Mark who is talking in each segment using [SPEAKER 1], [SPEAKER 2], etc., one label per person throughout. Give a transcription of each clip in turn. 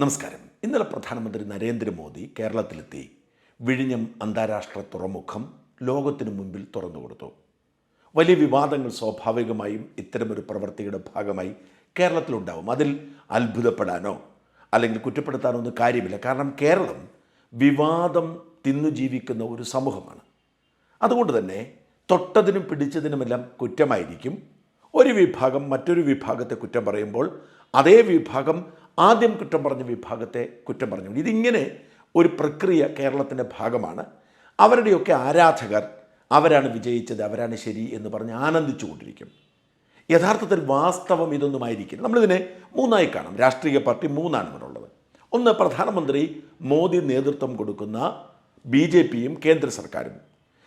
[SPEAKER 1] നമസ്കാരം. ഇന്നലെ പ്രധാനമന്ത്രി നരേന്ദ്രമോദി കേരളത്തിലെത്തി വിഴിഞ്ഞം അന്താരാഷ്ട്ര തുറമുഖം ലോകത്തിനു മുൻപിൽ തുറന്നുകൊടുത്തു വലിയ വിവാദങ്ങൾ സ്വാഭാവികമായും ഇത്തരമൊരു പ്രവൃത്തിയുടെ ഭാഗമായി കേരളത്തിലുണ്ടാവും. അതിൽ അത്ഭുതപ്പെടാനോ അല്ലെങ്കിൽ കുറ്റപ്പെടുത്താനോ ഒന്നും കാര്യമില്ല. കാരണം കേരളം വിവാദം തിന്നു ജീവിക്കുന്ന ഒരു സമൂഹമാണ്. അതുകൊണ്ട് തന്നെ തൊട്ടതിനും പിടിച്ചതിനുമെല്ലാം കുറ്റമായിരിക്കും. ഒരു വിഭാഗം മറ്റൊരു വിഭാഗത്തെ കുറ്റം പറയുമ്പോൾ അതേ വിഭാഗം ആദ്യം കുറ്റം പറഞ്ഞ വിഭാഗത്തെ കുറ്റം പറഞ്ഞു. ഇതിങ്ങനെ ഒരു പ്രക്രിയ കേരളത്തിന്റെ ഭാഗമാണ്. അവരുടെയൊക്കെ ആരാധകർ അവരാണ് വിജയിച്ചത് അവരാണ് ശരി എന്ന് പറഞ്ഞ് ആനന്ദിച്ചു കൊണ്ടിരിക്കും. യഥാർത്ഥത്തിൽ വാസ്തവം ഇതൊന്നുമായിരിക്കില്ല. നമ്മളിതിനെ മൂന്നായി കാണാം. രാഷ്ട്രീയ പാർട്ടി മൂന്നാണ് ഇവിടെയുള്ളത് ഒന്ന് പ്രധാനമന്ത്രി മോദി നേതൃത്വം കൊടുക്കുന്ന ബി ജെ പിയും കേന്ദ്ര സർക്കാരും.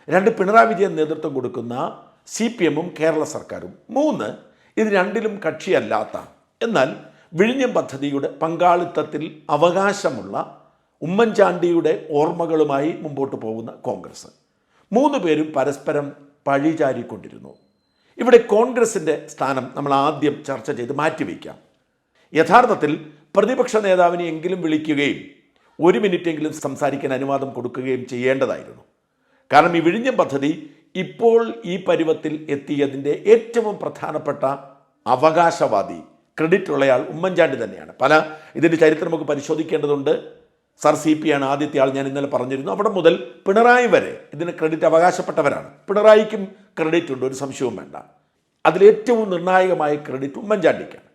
[SPEAKER 1] രണ്ട് പിണറായി വിജയൻ നേതൃത്വം കൊടുക്കുന്ന സി പി എമ്മും കേരള സർക്കാരും. മൂന്ന് ഇത് രണ്ടിലും കക്ഷിയല്ലാത്ത. എന്നാൽ വിഴിഞ്ഞം പദ്ധതിയുടെ പങ്കാളിത്തത്തിൽ അവകാശമുള്ള ഉമ്മൻചാണ്ടിയുടെ ഓർമ്മകളുമായി മുമ്പോട്ട് പോകുന്ന കോൺഗ്രസ്. മൂന്ന് പേരും പരസ്പരം പഴിചാരിക്കൊണ്ടിരുന്നു. ഇവിടെ കോൺഗ്രസിന്റെ സ്ഥാനം നമ്മൾ ആദ്യം ചർച്ച ചെയ്ത് മാറ്റിവെക്കാം. യഥാർത്ഥത്തിൽ പ്രതിപക്ഷ നേതാവിനെ എങ്കിലും വിളിക്കുകയും ഒരു മിനിറ്റെങ്കിലും സംസാരിക്കാൻ അനുവാദം കൊടുക്കുകയും ചെയ്യേണ്ടതായിരുന്നു. കാരണം ഈ വിഴിഞ്ഞം പദ്ധതി ഇപ്പോൾ ഈ പരുവത്തിൽ എത്തിയതിന്റെ ഏറ്റവും പ്രധാനപ്പെട്ട അവകാശവാദി ക്രെഡിറ്റ് ഉള്ളയാൾ ഉമ്മൻചാണ്ടി തന്നെയാണ്. പല ഇതിന്റെ ചരിത്രം നമുക്ക് പരിശോധിക്കേണ്ടതുണ്ട്. സർ സി പി ആണ് ആദ്യത്തെ ആൾ ഞാൻ ഇന്നലെ പറഞ്ഞിരുന്നു. അവിടെ മുതൽ പിണറായി വരെ ഇതിന് ക്രെഡിറ്റ് അവകാശപ്പെട്ടവരാണ്. പിണറായിക്കും ക്രെഡിറ്റ് ഉണ്ട് ഒരു സംശയവും വേണ്ട. അതിലേറ്റവും നിർണായകമായ ക്രെഡിറ്റ് ഉമ്മൻചാണ്ടിക്കാണ്.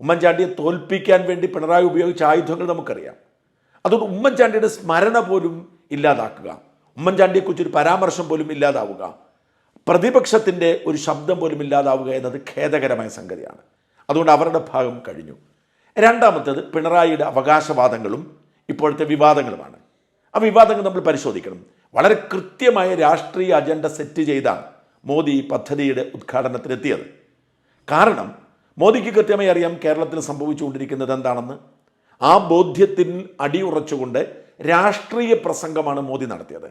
[SPEAKER 1] ഉമ്മൻചാണ്ടിയെ തോൽപ്പിക്കാൻ വേണ്ടി പിണറായി ഉപയോഗിച്ച ആയുധങ്ങൾ നമുക്കറിയാം. അതുകൊണ്ട് ഉമ്മൻചാണ്ടിയുടെ സ്മരണ പോലും ഇല്ലാതാക്കുക ഉമ്മൻചാണ്ടിയെക്കുറിച്ചൊരു പരാമർശം പോലും ഇല്ലാതാവുക പ്രതിപക്ഷത്തിന്റെ ഒരു ശബ്ദം പോലും ഇല്ലാതാവുക എന്നത് ഖേദകരമായ സംഗതിയാണ്. അതുകൊണ്ട് അവരുടെ ഭാഗം കഴിഞ്ഞു. രണ്ടാമത്തേത് പിണറായിയുടെ അവകാശവാദങ്ങളും ഇപ്പോഴത്തെ വിവാദങ്ങളുമാണ്. ആ വിവാദങ്ങൾ നമ്മൾ പരിശോധിക്കണം. വളരെ കൃത്യമായ രാഷ്ട്രീയ അജണ്ട സെറ്റ് ചെയ്താണ് മോദി പദ്ധതിയുടെ ഉദ്ഘാടനത്തിനെത്തിയത്. കാരണം മോദിക്ക് കൃത്യമായി അറിയാം കേരളത്തിൽ സംഭവിച്ചുകൊണ്ടിരിക്കുന്നത് എന്താണെന്ന്. ആ ബോധ്യത്തിൽ അടിയുറച്ചുകൊണ്ട് രാഷ്ട്രീയ പ്രസംഗമാണ് മോദി നടത്തിയത്.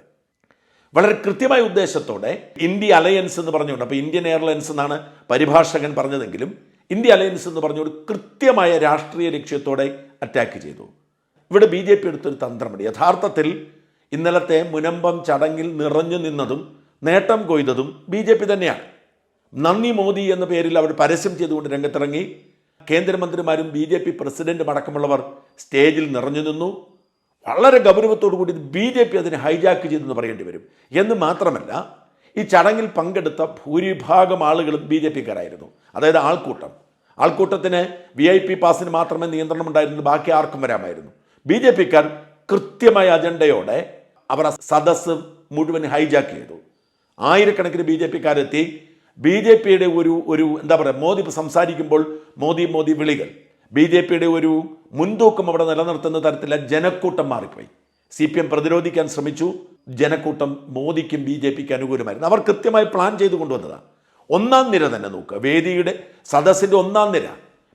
[SPEAKER 1] വളരെ കൃത്യമായ ഉദ്ദേശത്തോടെ ഇന്ത്യ അലയൻസ് എന്ന് പറഞ്ഞുകൊണ്ട് അപ്പോൾ ഇന്ത്യൻ എയർലൈൻസ് എന്നാണ് പരിഭാഷകൻ പറഞ്ഞതെങ്കിലും ഇന്ത്യ അലയൻസ് എന്ന് പറഞ്ഞൊരു കൃത്യമായ രാഷ്ട്രീയ ലക്ഷ്യത്തോടെ അറ്റാക്ക് ചെയ്തു. ഇവിടെ ബി ജെ പി എടുത്തൊരു തന്ത്രമുണ്ട്. യഥാർത്ഥത്തിൽ ഇന്നലത്തെ മുനമ്പം ചടങ്ങിൽ നിറഞ്ഞു നിന്നതും നേട്ടം കൊയ്തതും ബി ജെ പി തന്നെയാണ്. നന്ദി മോദി എന്ന പേരിൽ അവർ പരസ്യം ചെയ്തുകൊണ്ട് രംഗത്തിറങ്ങി. കേന്ദ്രമന്ത്രിമാരും ബി ജെ പി പ്രസിഡന്റും അടക്കമുള്ളവർ സ്റ്റേജിൽ നിറഞ്ഞു നിന്നു. വളരെ ഗൗരവത്തോടു കൂടി ബി ജെ പി അതിനെ ഹൈജാക്ക് ചെയ്തെന്ന് പറയേണ്ടി വരും. എന്ന് മാത്രമല്ല ഈ ചടങ്ങിൽ പങ്കെടുത്ത ഭൂരിഭാഗം ആളുകളും ബി ജെ പിക്കാരായിരുന്നു. അതായത് ആൾക്കൂട്ടം. ആൾക്കൂട്ടത്തിന് വി ഐ പി പാസിന് മാത്രമേ നിയന്ത്രണം ഉണ്ടായിരുന്നു ബാക്കി ആർക്കും വരാമായിരുന്നു. ബി ജെ പിക്കാർ കൃത്യമായ അജണ്ടയോടെ അവർ ആ സദസ്സ് മുഴുവൻ ഹൈജാക്ക് ചെയ്തു. ആയിരക്കണക്കിന് ബി ജെ പിക്കാരെത്തി. ബി ജെ പിയുടെ ഒരു ഒരു എന്താ പറയുക മോദി സംസാരിക്കുമ്പോൾ മോദി മോദി വിളികൾ. ബി ജെ പിയുടെ ഒരു മുൻതൂക്കം അവിടെ നിലനിർത്തുന്ന തരത്തിലുള്ള ജനക്കൂട്ടം മാറിപ്പോയി. സി പി എം പ്രതിരോധിക്കാൻ ശ്രമിച്ചു. ജനക്കൂട്ടം മോദിക്കും ബി ജെ പിക്ക് അനുകൂലമായിരുന്നു. അവർ കൃത്യമായി പ്ലാൻ ചെയ്തു കൊണ്ടുവന്നതാണ് ഒന്നാം നിര തന്നെ നോക്കുക. വേദിയുടെ സദസ്സിന്റെ ഒന്നാം നിര.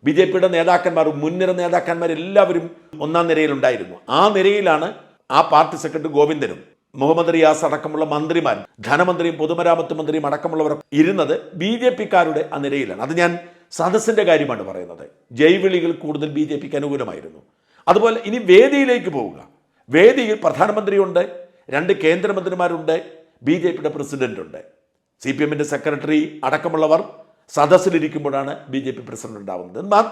[SPEAKER 1] ബി ജെ പിയുടെ നേതാക്കന്മാർ മുൻനിര നേതാക്കന്മാരെല്ലാവരും ഒന്നാം നിരയിലുണ്ടായിരുന്നു. ആ നിരയിലാണ് ആ പാർട്ടി സെക്രട്ടറി ഗോവിന്ദനും മുഹമ്മദ് റിയാസ് അടക്കമുള്ള മന്ത്രിമാരും ധനമന്ത്രിയും പൊതുമരാമത്ത് മന്ത്രിയും അടക്കമുള്ളവർ ഇരുന്നത് ബി ജെ പിക്കാരുടെ ആ നിരയിലാണ്. അത് ഞാൻ സദസ്സിന്റെ കാര്യമാണ് പറയുന്നത്. ജൈവിളികൾ കൂടുതൽ ബി ജെ പിക്ക് അനുകൂലമായിരുന്നു. അതുപോലെ ഇനി വേദിയിലേക്ക് പോവുക. വേദിയിൽ പ്രധാനമന്ത്രിയുണ്ട് രണ്ട് കേന്ദ്രമന്ത്രിമാരുണ്ട് ബി ജെ പിയുടെ പ്രസിഡന്റ് ഉണ്ട് സി പി എമ്മിന്റെ സെക്രട്ടറി അടക്കമുള്ളവർ സദസ്സിലിരിക്കുമ്പോഴാണ് ബി ജെ പി പ്രസിഡന്റ് ഉണ്ടാവുന്നത്.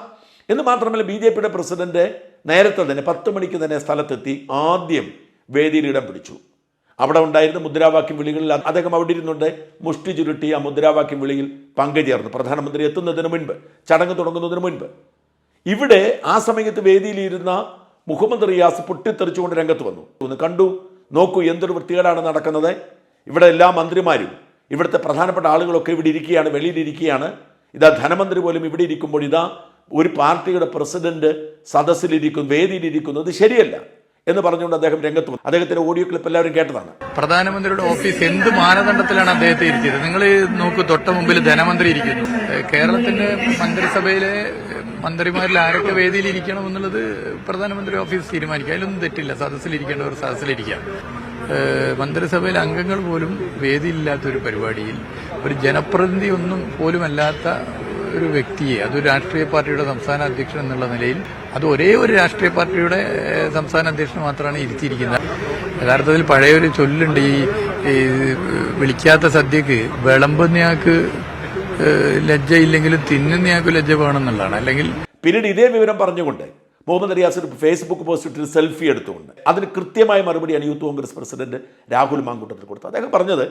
[SPEAKER 1] എന്ന് മാത്രമല്ല ബി ജെ പിയുടെ പ്രസിഡന്റ് നേരത്തെ തന്നെ പത്ത് മണിക്ക് തന്നെ സ്ഥലത്തെത്തി ആദ്യം വേദിയിൽ ഇടം പിടിച്ചു. അവിടെ ഉണ്ടായിരുന്ന മുദ്രാവാക്യം വിളികളിൽ അദ്ദേഹം അവിടെ ഇരുന്നുണ്ട് മുഷ്ടി ചുരുട്ടി ആ മുദ്രാവാക്യം വിളിയിൽ പങ്കുചേർന്നു. പ്രധാനമന്ത്രി എത്തുന്നതിന് മുൻപ് ചടങ്ങ് തുടങ്ങുന്നതിന് മുൻപ്. ഇവിടെ ആ സമയത്ത് വേദിയിലിരുന്ന മുഹമ്മദ് റിയാസ് പൊട്ടിത്തെറിച്ചുകൊണ്ട് രംഗത്ത് വന്നു. കണ്ടു നോക്കൂ എന്തൊരു വൃത്തികേടാണ് നടക്കുന്നത്. ഇവിടെ എല്ലാ മന്ത്രിമാരും ഇവിടുത്തെ പ്രധാനപ്പെട്ട ആളുകളൊക്കെ ഇവിടെ ഇരിക്കുകയാണ് വെളിയിലിരിക്കുകയാണ്. ഇതാ ധനമന്ത്രി പോലും ഇവിടെ ഇരിക്കുമ്പോൾ ഇതാ ഒരു പാർട്ടിയുടെ പ്രസിഡന്റ് സദസ്സിലിരിക്കുന്നു വേദിയിലിരിക്കുന്നു. ഇത് ശരിയല്ല. എന്ന് പറഞ്ഞുകൊണ്ട് അദ്ദേഹം രംഗത്ത് വന്നു. അദ്ദേഹത്തിന്റെ ഓഡിയോ ക്ലിപ്പ് എല്ലാവരും കേട്ടതാണ്.
[SPEAKER 2] പ്രധാനമന്ത്രിയുടെ ഓഫീസ് എന്ത് മാനദണ്ഡത്തിലാണ് അദ്ദേഹത്തെ ഇരിക്കുന്നത് നിങ്ങൾ നോക്കൂ തൊട്ട മുമ്പിൽ ധനമന്ത്രി ഇരിക്കുന്നു. കേരളത്തിന്റെ മന്ത്രിസഭയിലെ മന്ത്രിമാരിൽ ആരൊക്കെ വേദിയിൽ ഇരിക്കണം എന്നുള്ളത് പ്രധാനമന്ത്രി ഓഫീസ് തീരുമാനിക്കുക അതിലൊന്നും തെറ്റില്ല. സദസ്സിലിരിക്കേണ്ടവർ സദസ്സിലിരിക്കാം. മന്ത്രിസഭയിൽ അംഗങ്ങൾ പോലും വേദിയില്ലാത്ത ഒരു പരിപാടിയിൽ ഒരു ജനപ്രതിനിധി ഒന്നും പോലുമല്ലാത്ത ഒരു വ്യക്തിയെ അതൊരു രാഷ്ട്രീയ പാർട്ടിയുടെ സംസ്ഥാന അധ്യക്ഷൻ എന്നുള്ള നിലയിൽ അത് ഒരേ ഒരു രാഷ്ട്രീയ പാർട്ടിയുടെ സംസ്ഥാന അധ്യക്ഷൻ മാത്രമാണ് ഇരുത്തിയിരിക്കുന്നത്. യഥാർത്ഥത്തിൽ പഴയൊരു ചൊല്ലുണ്ട് ഈ വിളിക്കാത്ത സദ്യക്ക് വിളമ്പുന്നയാൾക്ക് ലജ്ജയില്ലെങ്കിലും തിന്നുന്നയാൾക്ക് ലജ്ജ വേണമെന്നുള്ളതാണ്. അല്ലെങ്കിൽ
[SPEAKER 1] പിന്നീട് ഇതേ വിവരം പറഞ്ഞുകൊണ്ട് മുഹമ്മദ് റിയാസ് ഫേസ്ബുക്ക് പോസ്റ്റ് ഇട്ട് സെൽഫി എടുത്തുകൊണ്ട് അതിന് കൃത്യമായ മറുപടിയാണ് youth Congress president Rahul Mankoottathil കൊടുത്തത്. അദ്ദേഹം പറഞ്ഞത്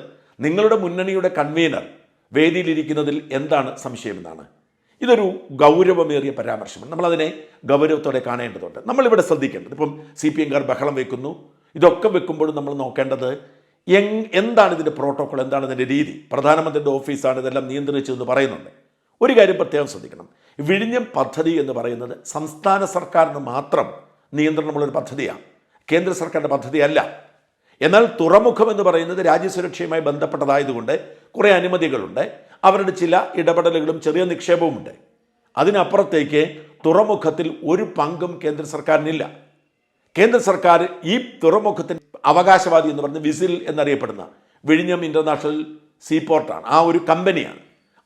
[SPEAKER 1] നിങ്ങളുടെ മുന്നണിയുടെ കൺവീനർ വേദിയിലിരിക്കുന്നതിൽ എന്താണ് സംശയമെന്നാണ്. ഇതൊരു ഗൗരവമേറിയ പരാമർശമാണ്. നമ്മളതിനെ ഗൗരവത്തോടെ കാണേണ്ടതുണ്ട്. നമ്മളിവിടെ ശ്രദ്ധിക്കേണ്ടത് ഇപ്പം സി പി എംകാർ ബഹളം വെക്കുന്നു. ഇതൊക്കെ വെക്കുമ്പോഴും നമ്മൾ നോക്കേണ്ടത് എങ് എന്താണ് ഇതിന്റെ പ്രോട്ടോക്കോൾ എന്താണ് ഇതിന്റെ രീതി? പ്രധാനമന്ത്രിയുടെ ഓഫീസാണ് ഇതെല്ലാം നിയന്ത്രിച്ചതെന്ന് പറയുന്നുണ്ട്. ഒരു കാര്യം പ്രത്യേകം ശ്രദ്ധിക്കണം. വിഴിഞ്ഞം പദ്ധതി എന്ന് പറയുന്നത് സംസ്ഥാന സർക്കാരിന് മാത്രം നിയന്ത്രണമുള്ളൊരു പദ്ധതിയാണ്. കേന്ദ്ര സർക്കാരിന്റെ പദ്ധതിയല്ല. എന്നാൽ തുറമുഖം എന്ന് പറയുന്നത് രാജ്യസുരക്ഷയുമായി ബന്ധപ്പെട്ടതായതുകൊണ്ട് കുറേ അനുമതികളുണ്ട്. അവരുടെ ചില ഇടപെടലുകളും ചെറിയ നിക്ഷേപവും ഉണ്ട് അതിനപ്പുറത്തേക്ക് തുറമുഖത്തിൽ ഒരു പങ്കും കേന്ദ്ര സർക്കാരിനില്ല. കേന്ദ്ര സർക്കാർ ഈ തുറമുഖത്തിന് അവകാശവാദി എന്ന് പറഞ്ഞ് വിസിൽ എന്നറിയപ്പെടുന്ന വിഴിഞ്ഞം ഇന്റർനാഷണൽ സീപോർട്ടാണ്. ആ ഒരു കമ്പനിയാണ്.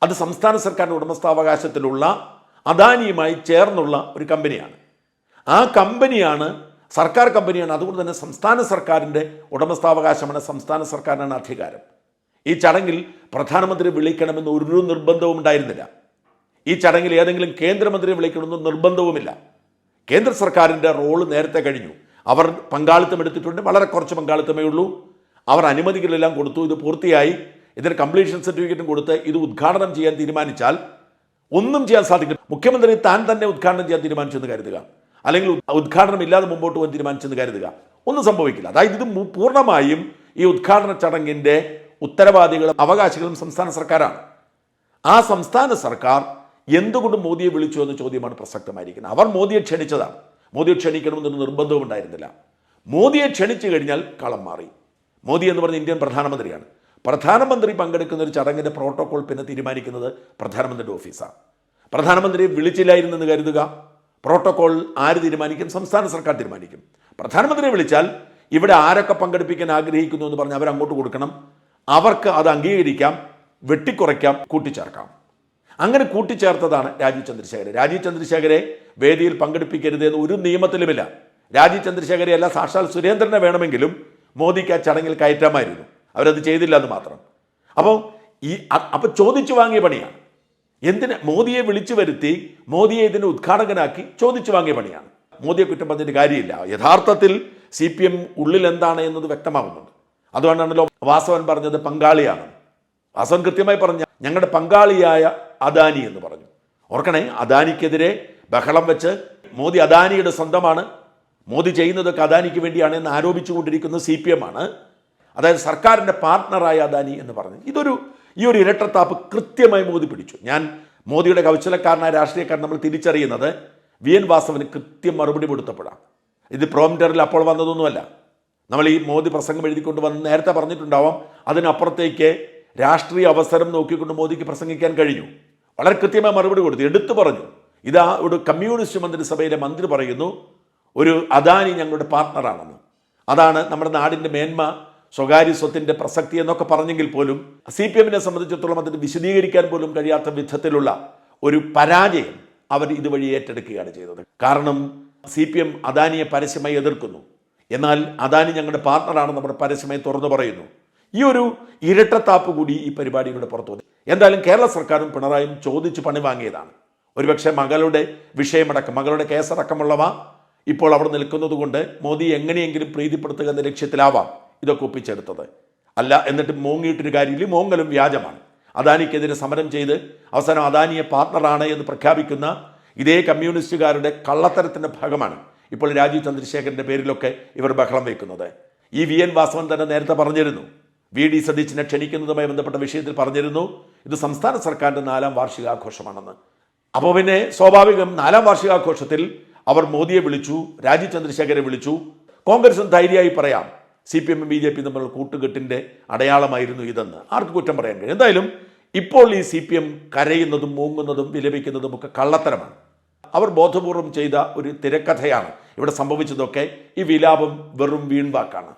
[SPEAKER 1] അത് സംസ്ഥാന സർക്കാരിന്റെ ഉടമസ്ഥാവകാശത്തിലുള്ള അദാനിയുമായി ചേർന്നുള്ള ഒരു കമ്പനിയാണ്. ആ കമ്പനിയാണ് സർക്കാർ കമ്പനിയാണ്. അതുകൊണ്ട് തന്നെ സംസ്ഥാന സർക്കാരിന്റെ ഉടമസ്ഥാവകാശമാണ് സംസ്ഥാന സർക്കാരിനാണ് അധികാരം. ഈ ചടങ്ങിൽ പ്രധാനമന്ത്രി വിളിക്കണമെന്ന് ഒരു നിർബന്ധവും ഉണ്ടായിരുന്നില്ല. ഈ ചടങ്ങിൽ ഏതെങ്കിലും കേന്ദ്രമന്ത്രിയെ വിളിക്കണമെന്ന് നിർബന്ധവുമില്ല. കേന്ദ്ര സർക്കാരിന്റെ റോൾ നേരത്തെ കഴിഞ്ഞു. അവർ പങ്കാളിത്തം എടുത്തിട്ടുണ്ട്. വളരെ കുറച്ച് പങ്കാളിത്തമേ ഉള്ളൂ. അവർ അനുമതികളെല്ലാം കൊടുത്തു. ഇത് പൂർത്തിയായി. ഇതിന് കംപ്ലീഷൻ സർട്ടിഫിക്കറ്റും കൊടുത്ത് ഇത് ഉദ്ഘാടനം ചെയ്യാൻ തീരുമാനിച്ചാൽ ഒന്നും ചെയ്യാൻ സാധിക്കും മുഖ്യമന്ത്രി താൻ തന്നെ ഉദ്ഘാടനം ചെയ്യാൻ തീരുമാനിച്ചെന്ന് കരുതുക. അല്ലെങ്കിൽ ഉദ്- ഉദ്ഘാടനം ഇല്ലാതെ മുമ്പോട്ട് പോകാൻ തീരുമാനിച്ചെന്ന് കരുതുക. ഒന്നും സംഭവിക്കില്ല. അതായത് ഇത് പൂർണമായും ഈ ഉദ്ഘാടന ചടങ്ങിന്റെ ഉത്തരവാദികളും അവകാശികളും സംസ്ഥാന സർക്കാരാണ്. ആ സംസ്ഥാന സർക്കാർ എന്തുകൊണ്ട് മോദിയെ വിളിച്ചു എന്ന ചോദ്യമാണ് പ്രസക്തമായിരിക്കുന്നത്. അവർ മോദിയെ ക്ഷണിച്ചതാണ്. മോദിയെ ക്ഷണിക്കണമെന്നൊരു നിർബന്ധവും ഉണ്ടായിരുന്നില്ല. മോദിയെ ക്ഷണിച്ചു കഴിഞ്ഞാൽ കളം മാറി. മോദി എന്ന് പറഞ്ഞ ഇന്ത്യൻ പ്രധാനമന്ത്രിയാണ്. പ്രധാനമന്ത്രി പങ്കെടുക്കുന്ന ഒരു ചടങ്ങിന്റെ പ്രോട്ടോകോൾ പിന്നെ തീരുമാനിക്കുന്നത് പ്രധാനമന്ത്രിയുടെ ഓഫീസാണ്. പ്രധാനമന്ത്രിയെ വിളിച്ചില്ലായിരുന്നെന്ന് കരുതുക. പ്രോട്ടോകോൾ ആര് തീരുമാനിക്കും? സംസ്ഥാന സർക്കാർ തീരുമാനിക്കും. പ്രധാനമന്ത്രിയെ വിളിച്ചാൽ ഇവിടെ ആരൊക്കെ പങ്കെടുപ്പിക്കാൻ ആഗ്രഹിക്കുന്നു എന്ന് പറഞ്ഞ് അവരങ്ങോട്ട് കൊടുക്കണം. അവർക്ക് അത് അംഗീകരിക്കാം വെട്ടിക്കുറയ്ക്കാം കൂട്ടിച്ചേർക്കാം. അങ്ങനെ കൂട്ടിച്ചേർത്തതാണ് രാജീവ് ചന്ദ്രശേഖരൻ. രാജീവ് ചന്ദ്രശേഖരെ വേദിയിൽ പങ്കെടുപ്പിക്കരുത് എന്ന് ഒരു നിയമത്തിലുമില്ല. രാജീവ് ചന്ദ്രശേഖരെ അല്ല സാക്ഷാൽ സുരേന്ദ്രനെ വേണമെങ്കിലും മോദിക്ക് ആ ചടങ്ങിൽ കയറ്റാമായിരുന്നു. അവരത് ചെയ്തില്ല എന്ന് മാത്രം. അപ്പോൾ ഈ അപ്പോൾ ചോദിച്ചു വാങ്ങിയ പണിയാണ്. എന്തിന് മോദിയെ വിളിച്ചു വരുത്തി മോദിയെ ഇതിന് ഉദ്ഘാടകനാക്കി ചോദിച്ചു വാങ്ങിയ പണിയാണ്. മോദിയെ കുറ്റം പറഞ്ഞിട്ട് കാര്യമില്ല. യഥാർത്ഥത്തിൽ സി പി എം ഉള്ളിൽ എന്താണ് എന്നത് വ്യക്തമാകുന്നുണ്ട് അതുകൊണ്ടാണല്ലോ വാസവൻ പറഞ്ഞത് പങ്കാളിയാണ്. വാസവൻ കൃത്യമായി പറഞ്ഞ ഞങ്ങളുടെ പങ്കാളിയായ അദാനി എന്ന് പറഞ്ഞു. ഓർക്കണേ അദാനിക്കെതിരെ ബഹളം വെച്ച് മോദി അദാനിയുടെ സ്വന്തമാണ്. മോദി ചെയ്യുന്നതൊക്കെ അദാനിക്ക് വേണ്ടിയാണ് എന്ന് ആരോപിച്ചുകൊണ്ടിരിക്കുന്ന സി പി എം ആണ് അതായത് സർക്കാരിന്റെ പാർട്ട്ണറായ അദാനി എന്ന് പറഞ്ഞു. ഇതൊരു ഈ ഒരു ഇരട്ടത്താപ്പ് കൃത്യമായി മോദി പിടിച്ചു. ഞാൻ മോദിയുടെ കൗശലക്കാരനായ രാഷ്ട്രീയക്കാരൻ നമ്മൾ തിരിച്ചറിയുന്നത് വി എൻ വാസവന് കൃത്യം മറുപടി കൊടുത്തപ്പോഴാണ്. ഇത് പ്രോംറ്ററിൽ അപ്പോൾ വന്നതൊന്നുമല്ല. നമ്മൾ ഈ മോദി പ്രസംഗം എഴുതിക്കൊണ്ട് വന്ന് നേരത്തെ പറഞ്ഞിട്ടുണ്ടാവാം അതിനപ്പുറത്തേക്ക് രാഷ്ട്രീയ അവസരം നോക്കിക്കൊണ്ട് മോദിക്ക് പ്രസംഗിക്കാൻ കഴിഞ്ഞു. വളരെ കൃത്യമായ മറുപടി കൊടുത്തു. എടുത്തു പറഞ്ഞു. ഇതാ ഒരു കമ്മ്യൂണിസ്റ്റ് മന്ത്രിസഭയിലെ മന്ത്രി പറയുന്നു ഒരു അദാനി ഞങ്ങളുടെ പാർട്ട്ണറാണെന്ന് അതാണ് നമ്മുടെ നാടിന്റെ മേന്മ സ്വകാര്യ സ്വത്തിന്റെ പ്രസക്തി എന്നൊക്കെ പറഞ്ഞെങ്കിൽ പോലും സി പി എമ്മിനെ സംബന്ധിച്ചിടത്തോളം അതിന് വിശദീകരിക്കാൻ പോലും കഴിയാത്ത വിധത്തിലുള്ള ഒരു പരാജയം അവർ ഇതുവഴി ഏറ്റെടുക്കുകയാണ് ചെയ്തത്. കാരണം സി പി എം അദാനിയെ പരസ്യമായി എതിർക്കുന്നു. എന്നാൽ അദാനി ഞങ്ങളുടെ പാർട്ണറാണെന്ന് നമ്മുടെ പരസ്യമായി തുറന്നു പറയുന്നു. ഈ ഒരു ഇരട്ടത്താപ്പ് കൂടി ഈ പരിപാടിയുടെ പുറത്തു വന്നു. എന്തായാലും കേരള സർക്കാരും പിണറായും ചോദിച്ച് പണി വാങ്ങിയതാണ്. ഒരുപക്ഷെ മകളുടെ വിഷയമടക്കം മകളുടെ കേസടക്കമുള്ളവ ഇപ്പോൾ അവിടെ നിൽക്കുന്നതുകൊണ്ട് മോദി എങ്ങനെയെങ്കിലും പ്രീതിപ്പെടുത്തുക എന്ന ലക്ഷ്യത്തിലാവാം ഇതൊക്കെ ഒപ്പിച്ചെടുത്തത്. അല്ല എന്നിട്ട് മോങ്ങിയിട്ടൊരു കാര്യമില്ല മോങ്ങലും വ്യാജമാണ്. അദാനിക്കെതിരെ സമരം ചെയ്ത് അവസാനം അദാനിയെ പാർട്ണറാണ് എന്ന് പ്രഖ്യാപിക്കുന്ന ഇതേ കമ്മ്യൂണിസ്റ്റുകാരുടെ കള്ളത്തരത്തിന്റെ ഭാഗമാണ്. ഇപ്പോൾ രാജീവ് ചന്ദ്രശേഖരന്റെ പേരിലൊക്കെ ഇവർ ബഹളം വയ്ക്കുന്നത് ഈ വി എൻ വാസവൻ തന്നെ നേരത്തെ പറഞ്ഞിരുന്നു. വി ഡി സതീശിനെ ക്ഷണിക്കുന്നതുമായി ബന്ധപ്പെട്ട വിഷയത്തിൽ പറഞ്ഞിരുന്നു. ഇത് സംസ്ഥാന സർക്കാരിന്റെ നാലാം വാർഷികാഘോഷമാണെന്ന്. അപ്പോൾ പിന്നെ സ്വാഭാവികം നാലാം വാർഷികാഘോഷത്തിൽ അവർ മോദിയെ വിളിച്ചു രാജീവ് ചന്ദ്രശേഖരെ വിളിച്ചു. കോൺഗ്രസും ധൈര്യമായി പറയാം സി പി എമ്മും ബി ജെ പി തമ്മിലുള്ള കൂട്ടുകെട്ടിന്റെ അടയാളമായിരുന്നു ഇതെന്ന്. ആർക്ക് കുറ്റം പറയാൻ കഴിയും? എന്തായാലും ഇപ്പോൾ ഈ സി പി എം കരയുന്നതും മൂങ്ങുന്നതും വിലപിക്കുന്നതും ഒക്കെ കള്ളത്തരമാണ്. അവർ ബോധപൂർവം ചെയ്ത ഒരു തിരക്കഥയാണ് ഇവിടെ സംഭവിച്ചതൊക്കെ. ഈ വിലാപം വെറും വീൺവാക്കാണ്.